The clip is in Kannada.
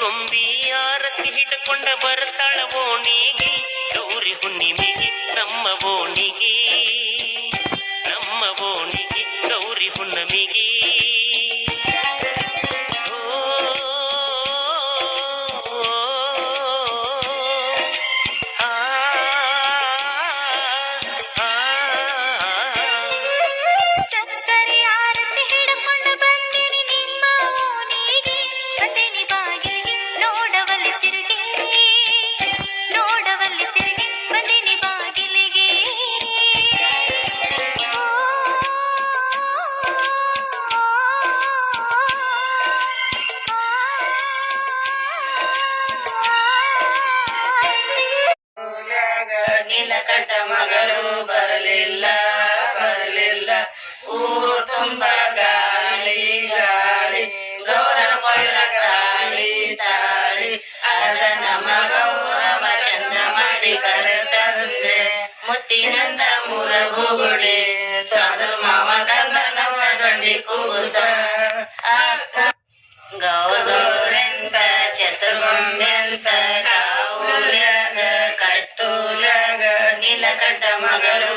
ಗೊಂಬಿ ಆರತಿ ಹಿಡ್ಕೊಂಡ ಬರ್ತಾಳ ಓಣಿಗೆ ಗೌರಿ ಹುಣ್ಣಿಮೆಗೆ ನಮ್ಮ ಓಣಿಗೆ ನಮ್ಮ ಓಣಿಗೆ ಗೌರಿ ಹುಣ್ಣಿಮೆಗೆ. ಸಕ್ಕರೆ ಆರತಿ ಹಿಡ್ಕೊಂಡು ಬಂದಿನಿ ನಿಮ್ಮ ಓಣಿಗೆ ಬಂದಿನಿ ನೀಲಕಂಠ ಮಗಳು ಬರಲಿಲ್ಲ ಬರಲಿಲ್ಲ. ಊರು ತುಂಬ ಗಾಳಿ ಗಾಳಿ. ಗೌರವ ಕೊಳ್ಳ ಗಾಳಿ ತಾಳಿ. ಅದ ನಮ್ಮ ಗೌರವ ಚಂದ ಮಾಡಿ ಕರೆತಂದೆ. ಮುತ್ತಿನಂದ ಮುರಗುಗುಡಿ ಸದರ್ ಮಾವ ತಂದ ನಮ್ಮ ದಂಡಿ ಕೂಸ. ನೀಲಕಂಠ ಮಗಳು